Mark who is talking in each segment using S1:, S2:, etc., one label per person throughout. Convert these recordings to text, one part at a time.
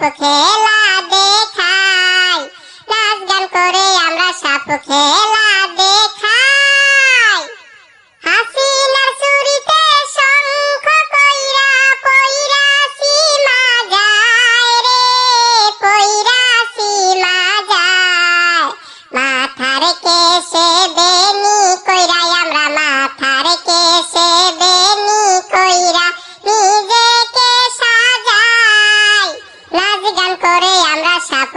S1: সাপ খেলা দেখাই। নাচ গান করে আমরা সাপ খেলা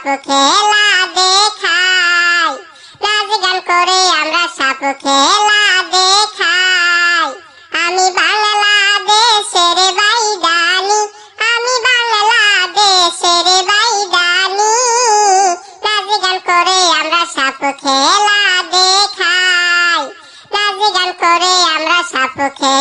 S1: সাপুকে দেখাই। নাচ গান করে আমরা সাপুকে দেখাই। আমি বাংলাদেশের বাইদানি, আমি বাংলাদেশের বাইদানি। নাচ গান করে আমরা সাপুকে দেখাই। নাচ গান করে আমরা সাপুকে